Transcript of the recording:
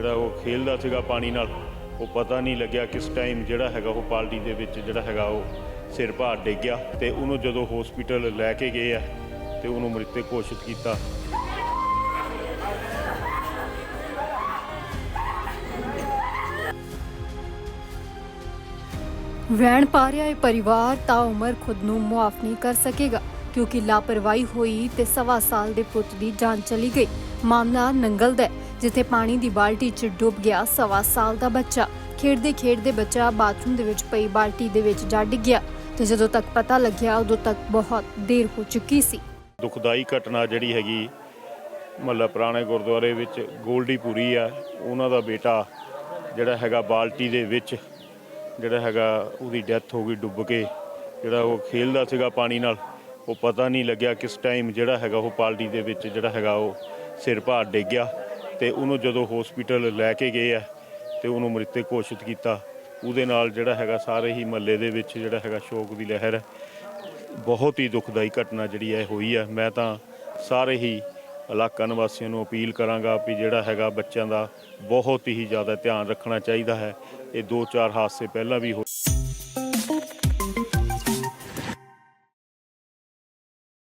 ਜਿਹੜਾ ਉਹ ਖੇਲਦਾ ਸੀਗਾ ਪਾਣੀ ਨਾਲ, ਉਹ ਪਤਾ ਨਹੀਂ ਲੱਗਿਆ ਕਿਸ ਟਾਈਮ ਜਿਹੜਾ ਹੈਗਾ ਉਹ ਪਾਲਟੀ ਦੇ ਵਿੱਚ ਜਿਹੜਾ ਹੈਗਾ ਉਹ ਸਿਰ ਭਾਰ ਡਿੱਗ ਗਿਆ ਤੇ ਉਹਨੂੰ ਜਦੋਂ ਹਸਪੀਟਲ ਲੈ ਕੇ ਗਏ ਆ ਤੇ ਉਹਨੂੰ ਮ੍ਰਿਤਕ ਘੋਸ਼ਿਤ ਕੀਤਾ। ਵੈਣ ਪਾ ਰਿਹਾ ਇਹ ਪਰਿਵਾਰ ਤਾਂ ਉਮਰ ਖੁਦ ਨੂੰ ਮੁਆਫ ਨਹੀਂ ਕਰ ਸਕੇਗਾ, ਕਿਉਂਕਿ ਲਾਪਰਵਾਹੀ ਹੋਈ ਤੇ ਸਵਾ ਸਾਲ ਦੇ ਪੁੱਤ ਦੀ ਜਾਨ ਚਲੀ ਗਈ। ਮਾਮਲਾ ਨੰਗਲ ਦਾ ਹੈ, ਜਿੱਥੇ ਪਾਣੀ ਦੀ ਬਾਲਟੀ 'ਚ ਡੁੱਬ ਗਿਆ ਸਵਾ ਸਾਲ ਦਾ ਬੱਚਾ। ਖੇਡਦੇ ਖੇਡਦੇ ਬੱਚਾ ਬਾਥਰੂਮ ਦੇ ਵਿੱਚ ਪਈ ਬਾਲਟੀ ਦੇ ਵਿੱਚ ਜਾ ਡਿੱਗਿਆ ਤੇ ਜਦੋਂ ਤੱਕ ਪਤਾ ਲੱਗਿਆ ਉਦੋਂ ਤੱਕ ਬਹੁਤ ਦੇਰ ਹੋ ਚੁੱਕੀ ਸੀ। ਦੁਖਦਾਈ ਘਟਨਾ ਜਿਹੜੀ ਹੈਗੀ ਮੱਲਾ ਪੁਰਾਣੇ ਗੁਰਦੁਆਰੇ ਵਿੱਚ ਗੋਲਡੀ ਆ। ਉਹਨਾਂ ਦਾ ਬੇਟਾ ਜਿਹੜਾ ਹੈਗਾ ਬਾਲਟੀ ਦੇ ਵਿੱਚ ਜਿਹੜਾ ਹੈਗਾ ਉਹਦੀ ਡੈਥ ਹੋ ਗਈ ਡੁੱਬ ਕੇ। ਜਿਹੜਾ ਉਹ ਖੇਲਦਾ ਸੀਗਾ ਪਾਣੀ ਨਾਲ ਉਹ ਪਤਾ ਨਹੀਂ ਲੱਗਿਆ ਕਿਸ ਟਾਈਮ ਜਿਹੜਾ ਹੈਗਾ ਉਹ ਪਾਲਟੀ ਦੇ ਵਿੱਚ ਜਿਹੜਾ ਹੈਗਾ ਉਹ ਸਿਰ ਭਾਰ ਡਿੱਗ ਗਿਆ ਤੇ ਉਹਨੂੰ ਜਦੋਂ ਹਸਪੀਟਲ ਲੈ ਕੇ ਗਏ ਆ ਤੇ ਉਹਨੂੰ ਮ੍ਰਿਤਕ ਘੋਸ਼ਿਤ ਕੀਤਾ, ਉਹਦੇ ਨਾਲ ਜਿਹੜਾ ਹੈਗਾ ਸਾਰੇ ਹੀ ਮਹੱਲੇ ਦੇ ਵਿੱਚ ਜਿਹੜਾ ਹੈਗਾ ਸ਼ੋਕ ਦੀ ਲਹਿਰ ਹੈ। ਬਹੁਤ ਹੀ ਦੁਖਦਾਈ ਘਟਨਾ ਜਿਹੜੀ ਹੈ ਹੋਈ ਹੈ ਮੈਂ ਤਾਂ ਸਾਰੇ ਹੀ ਇਲਾਕਾ ਨਿਵਾਸੀਆਂ ਨੂੰ ਅਪੀਲ ਕਰਾਂਗਾ ਵੀ ਜਿਹੜਾ ਹੈਗਾ ਬੱਚਿਆਂ ਦਾ ਬਹੁਤ ਹੀ ਜ਼ਿਆਦਾ ਧਿਆਨ ਰੱਖਣਾ ਚਾਹੀਦਾ ਹੈ। ਇਹ ਦੋ ਚਾਰ ਹਾਦਸੇ ਪਹਿਲਾਂ ਵੀ ਹੋ